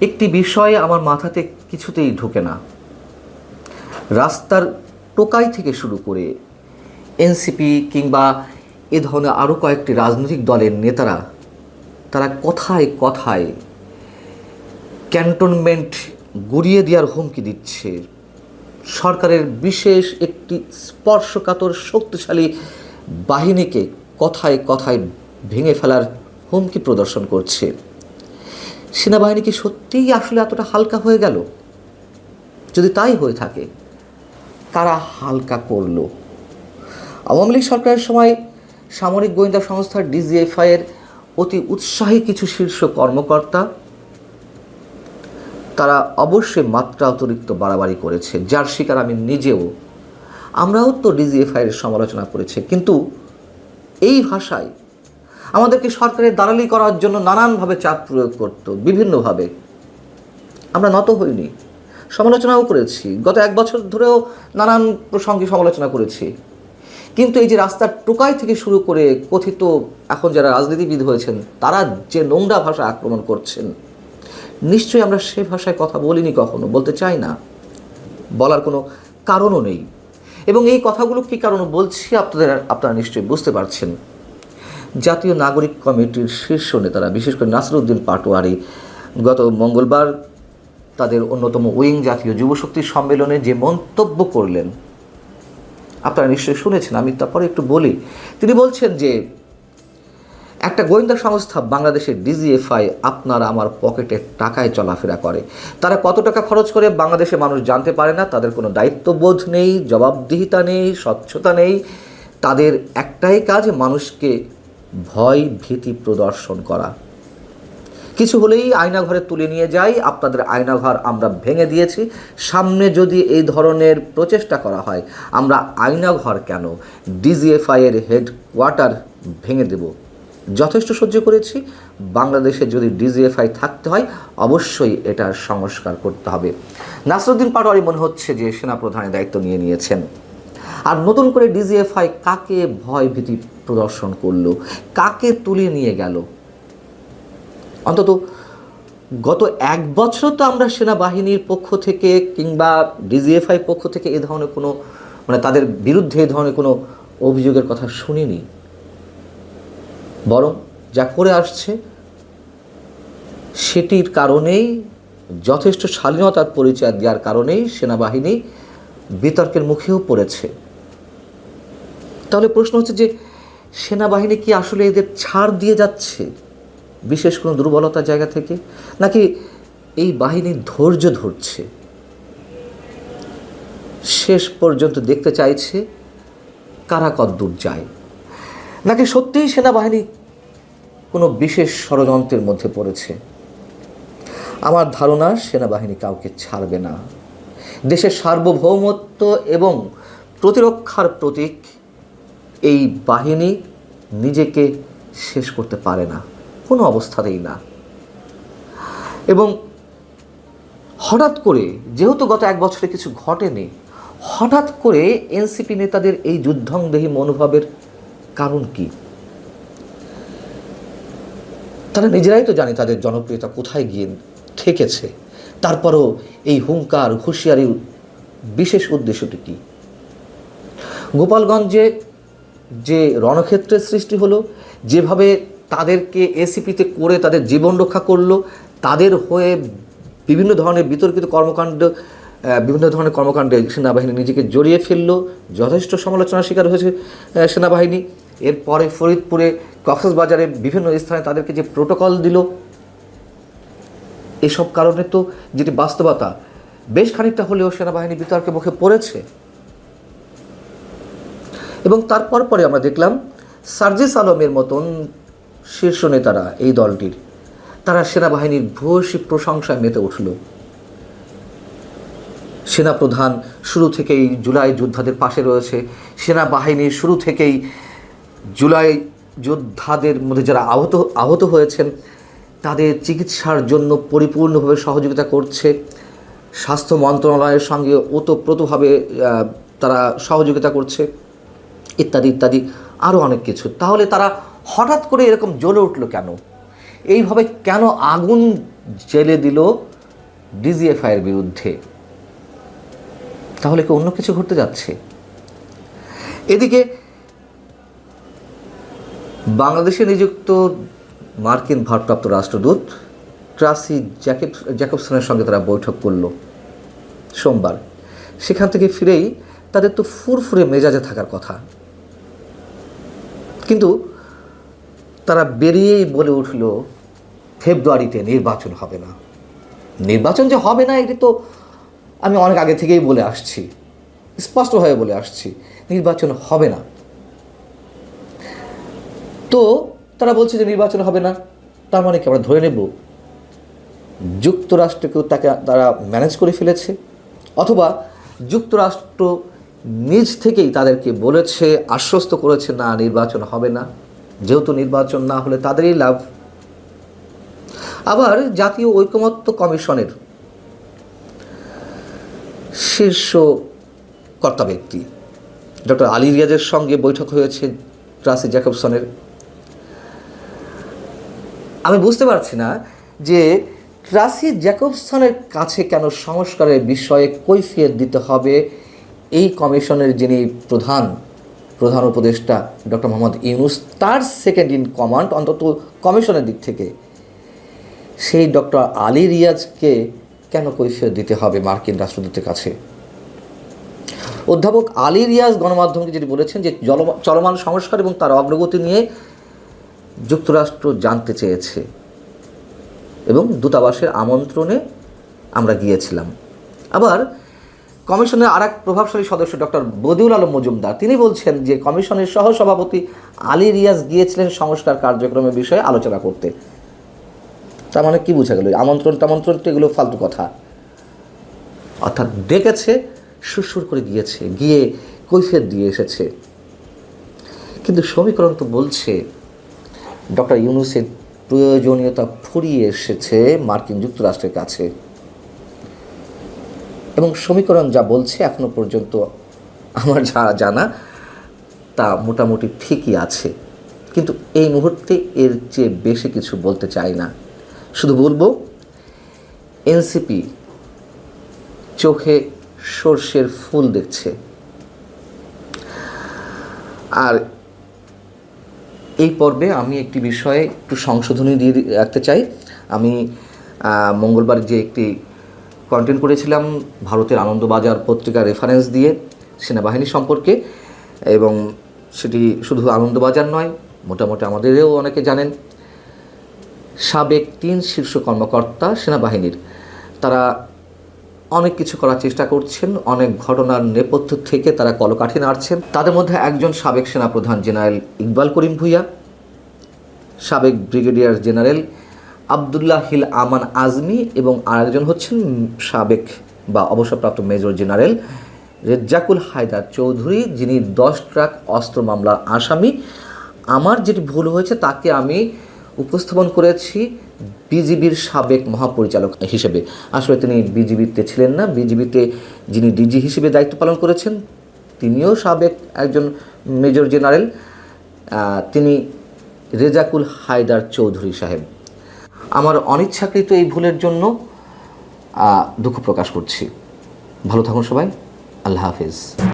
একটি বিষয় আমার মাথাতে কিছুতেই ঢোকে না। রাস্তার টোকাই থেকে শুরু করে এনসিপি কিংবা এ ধরনের আরও কয়েকটি রাজনৈতিক দলের নেতারা, তারা কথায় কথায় ক্যান্টনমেন্ট গুড়িয়ে দেওয়ার হুমকি দিচ্ছে। সরকারের বিশেষ একটি স্পর্শকাতর শক্তিশালী বাহিনীকে কথায় কথায় ভেঙে ফেলার হুমকি প্রদর্শন করছে। সেনাবাহিনী কি সত্যিই আসলে এতটা হালকা হয়ে গেল? যদি তাই হয়ে থাকে, তারা হালকা করল। আওয়ামী লীগ সরকারের সময় সামরিক গোয়েন্দা সংস্থার ডিজিএফআই এর অতি উৎসাহী কিছু শীর্ষ কর্মকর্তা, তারা অবশ্যই মাত্রা অতিরিক্ত বাড়াবাড়ি করেছে। যার শিকার আমি নিজেও। আমরাও তো ডিজিএফআই এর সমালোচনা করেছি। কিন্তু এই ভাষায় আমাদেরকে সরকারের দালালি করার জন্য নানানভাবে চাপ প্রয়োগ করত, বিভিন্নভাবে। আমরা নত হইনি। সমালোচনাও করেছি। গত এক বছর ধরেও নানান প্রসঙ্গে সমালোচনা করেছি। কিন্তু এই যে রাস্তার টোকাই থেকে শুরু করে কথিত এখন যারা রাজনীতিবিদ হয়েছেন, তারা যে নোংরা ভাষা আক্রমণ করছেন, নিশ্চয়ই আমরা সে ভাষায় কথা বলিনি কখনো, বলতে চাই না। বলার কোনো কারণও নেই। এবং এই কথাগুলো কী কারণ বলছি, আপনাদের আপনারা নিশ্চয়ই বুঝতে পারছেন। জাতীয় নাগরিক কমিটির শীর্ষ নেতারা, বিশেষ করে নাসরুদ্দিন পাটোয়ারি, গত মঙ্গলবার তাদের অন্যতম উইং জাতীয় যুবশক্তি সম্মেলনে যে মন্তব্য করলেন, আপনারা নিশ্চয়ই শুনেছেন, আমি তারপরে একটু বলি। তিনি বলছেন যে, একটা গোয়েন্দা সংস্থা বাংলাদেশের ডিজিএফআই আপনার আমার পকেটে টাকায় চলাফেরা করে। তারা কত টাকা খরচ করে বাংলাদেশে মানুষ জানতে পারে না? তাদের কোনো দায়িত্ববোধ নেই, জবাবদিহিতা নেই, স্বচ্ছতা নেই। তাদের একটাই কাজ, মানুষকে ভয় ভীতি প্রদর্শন করা। কিছু হলেই আয়নাঘরে তুলে নিয়ে যাই, আপনাদের আয়নাঘর আমরা ভেঙে দিয়েছি। সামনে যদি এই ধরনের প্রচেষ্টা করা হয়, আমরা আয়নাঘর কেন? ডিজিএফআই এর হেডকোয়ার্টার ভেঙে দেব। যথেষ্ট সহ্য করেছি। বাংলাদেশে যদি ডিজিএফআই থাকতে হয়, অবশ্যই এটার সংস্কার করতে হবে। নাসরুদ্দিন পাটোয়ারি মনে হচ্ছে যে সেনাপ্রধানের দায়িত্ব নিয়ে নিয়েছেন। আর নতুন করে ডিজিএফআই কাকে ভয় ভীতি প্রদর্শন করল? কাকে তুলে নিয়ে গেল? অন্তত গত এক বছর তো আমরা সেনাবাহিনীর পক্ষ থেকে কিংবা ডিজিএফআই পক্ষ থেকে এ ধরনের কোনো মানে তাদের বিরুদ্ধে এ ধরনের কোনো অভিযোগের কথা শুনিনি। বরং যা করে আসছে, সেটির কারণেই, যথেষ্ট শালীনতার পরিচয় দেওয়ার কারণেই সেনাবাহিনী বিতর্কের মুখেও পড়েছে। তাহলে প্রশ্ন হচ্ছে যে সেনাবাহিনী কি আসলে এদের ছাড় দিয়ে যাচ্ছে? বিশেষ কোনো দুর্বলতার জায়গা থেকে? নাকি এই বাহিনী ধৈর্য ধরছে? শেষ পর্যন্ত দেখতে চাইছে কারা কদ্দূর যায়? নাকি সত্যিই সেনাবাহিনী কোনো বিশেষ ষড়যন্ত্রের মধ্যে পড়েছে? আমার ধারণা, সেনাবাহিনী কাউকে ছাড়বে না। দেশের সার্বভৌমত্ব এবং প্রতিরক্ষার প্রতীক এই বাহিনী নিজেকে শেষ করতে পারে না, কোনো অবস্থাতেই না। এবং হঠাৎ করে, যেহেতু গত এক বছরে কিছু ঘটেনি, হঠাৎ করে এনসিপি নেতাদের এই যুদ্ধংদেহী মনোভাবের কারণ কি? তারা নিজেরাই তো জানে তাদের জনপ্রিয়তা কোথায় গিয়ে ঠেকেছে। তারপরও এই হুঙ্কার, হুঁশিয়ারির বিশেষ উদ্দেশ্যটি কি? গোপালগঞ্জে যে রণক্ষেত্রের সৃষ্টি হলো, যেভাবে তাদেরকে এসিপিতে করে তাদের জীবন রক্ষা করল, তাদের হয়ে বিভিন্ন ধরনের বিতর্কিত কর্মকাণ্ড বিভিন্ন ধরনের কর্মকাণ্ডে সেনাবাহিনী নিজেকে জড়িয়ে ফেলল। যথেষ্ট সমালোচনার শিকার হয়েছে সেনাবাহিনী। এরপরে ফরিদপুরে কক্সবাজারে বিভিন্ন স্থানে তাদেরকে যে প্রোটোকল দিল, এসব কারণে তো যেটি বাস্তবতা, বেশ খানিকটা হলেও সেনাবাহিনী বিতর্কের মুখে পড়েছে। এবং তারপর পরে আমরা দেখলাম সার্জিস আলমের মতন শীর্ষ নেতারা এই দলটির। তারা সেনাবাহিনীর ভূয়সী প্রশংসায় মেতে উঠল। সেনাপ্রধান শুরু থেকেই জুলাই যোদ্ধাদের পাশে রয়েছে। সেনাবাহিনীর শুরু থেকেই জুলাই যোদ্ধাদের মধ্যে যারা আহত আহত হয়েছেন, তাদের চিকিৎসার জন্য পরিপূর্ণভাবে সহযোগিতা করছে। স্বাস্থ্য মন্ত্রণালয়ের সঙ্গে ওতপ্রোতভাবে তারা সহযোগিতা করছে। ইত্যাদি ইত্যাদি আরও অনেক কিছু। তাহলে তারা হঠাৎ করে এরকম জ্বলে উঠল কেন? এইভাবে কেন আগুন জেলে দিল ডিজিএফআইয়ের বিরুদ্ধে? তাহলে কি অন্য কিছু ঘটতে যাচ্ছে? এদিকে বাংলাদেশে নিযুক্ত মার্কিন ভারপ্রাপ্ত রাষ্ট্রদূত ট্রাসি জ্যাকেব, জ্যাকবসনের সঙ্গে তারা বৈঠক করল সোমবার। সেখান থেকে ফিরেই তাদের তো ফুরফুরে মেজাজে থাকার কথা। কিন্তু তারা বেরিয়েই বলে উঠল, ফেব্রুয়ারিতে নির্বাচন হবে না। নির্বাচন যে হবে না, এটি তো আমি অনেক আগে থেকেই বলে আসছি স্পষ্টভাবে বলে আসছি, নির্বাচন হবে না। তো তারা বলছে যে নির্বাচন হবে না, তার মানে কি আমরা ধরে নেব, যুক্তরাষ্ট্রকেও তাকে তারা ম্যানেজ করে ফেলেছে, অথবা যুক্তরাষ্ট্র নিজ থেকেই তাদেরকে বলেছে, আশ্বস্ত করেছে, না, নির্বাচন হবে না। যেহেতু নির্বাচন না হলে তাদেরই লাভ। আবার জাতীয় ঐকমত্য কমিশনের শীর্ষ কর্তা ব্যক্তি, ডক্টর আলী রিয়াজের সঙ্গে বৈঠক হয়েছে ট্রাসি জ্যাকবসনের। আমি বুঝতে পারছি না যে ট্রাসি জ্যাকবসনের কাছে কেন সংস্কারের বিষয়ে কৈফিয়ত দিতে হবে এই কমিশনের যিনি প্রধান প্রধান উপদেষ্টা ডক্টর মোহাম্মদ ইউনুস, তার সেকেন্ড ইন কমান্ড অন্তত কমিশনের দিক থেকে, সেই ডক্টর আলী রিয়াজকে কেন কৈফিয়ত দিতে হবে মার্কিন রাষ্ট্রদূতের কাছে? অধ্যাপক আলী রিয়াজ গণমাধ্যমকে যেটি বলেছেন যে চলমান সংস্কার এবং তার অগ্রগতি নিয়ে যুক্তরাষ্ট্র জানতে চেয়েছে এবং দূতাবাসের আমন্ত্রণে আমরা গিয়েছিলাম। আবার কমিশনের আর এক প্রভাবশালী সদস্য ডক্টর বদিউল আলম মজুমদার। তিনি বলছেন যে, কমিশনের সহসভাপতি আলী রিয়াজ গিয়েছিলেন সংস্কার কার্যক্রমের বিষয়ে আলোচনা করতে। তার মানে কি বোঝা গেল? আমন্ত্রণ টামন্ত্রণ তো এগুলো ফালতু কথা। অর্থাৎ ডেকেছে, সুরসুর করে গিয়েছে, গিয়ে কৈফিয়ত দিয়ে এসেছে। কিন্তু সমীকরণ তো বলছে, ডক্টর ইউনুসের প্রয়োজনীয়তা ফুরিয়ে এসেছে মার্কিন যুক্তরাষ্ট্রের কাছে। এবং সমীকরণ যা বলছে এখনও পর্যন্ত আমার যা জানা, তা মোটামুটি ঠিকই আছে। কিন্তু এই মুহূর্তে এর চেয়ে বেশি কিছু বলতে চাই না। শুধু বলব, এনসিপি চোখে সর্ষের ফুল দেখছে। আর এই পর্বে আমি একটি বিষয়ে একটু সংশোধনী দিয়ে রাখতে চাই। আমি মঙ্গলবার যে একটি কন্টেন্ট করেছিলাম ভারতের আনন্দবাজার পত্রিকা রেফারেন্স দিয়ে সেনাবাহিনী সম্পর্কে এবং সেটি শুধু আনন্দবাজার নয়, মোটামুটি আমাদেরও অনেকে জানেন। সাবেক তিন শীর্ষ কর্মকর্তা সেনাবাহিনীর, তারা অনেক কিছু করার চেষ্টা করছেন, অনেক ঘটনার নেপথ্য থেকে তারা কলকাঠি নাড়ছেন। তাদের মধ্যে একজন সাবেক সেনাপ্রধান জেনারেল ইকবাল করিম ভুইয়া, সাবেক brigadier general Abdullahil Aman Azmi এবং আরেকজন হচ্ছেন সাবেক বা অবসরপ্রাপ্ত মেজর জেনারেল রেজ্জাকুল হায়দার চৌধুরী, যিনি দশ ট্রাক অস্ত্র মামলার আসামি। আমার যেটি ভুল হয়েছে তাকে আমি উপস্থাপন করেছি বিজিবির সাবেক মহাপরিচালক হিসেবে। আসলে তিনি বিজিবিতে ছিলেন না। বিজিবিতে যিনি ডিজি হিসেবে দায়িত্ব পালন করেছেন, তিনিও সাবেক একজন মেজর জেনারেল। তিনি রেজাকুল হায়দার চৌধুরী সাহেব। আমার অনিচ্ছাকৃত এই ভুলের জন্য দুঃখ প্রকাশ করছি। ভালো থাকুন সবাই। আল্লাহ হাফিজ।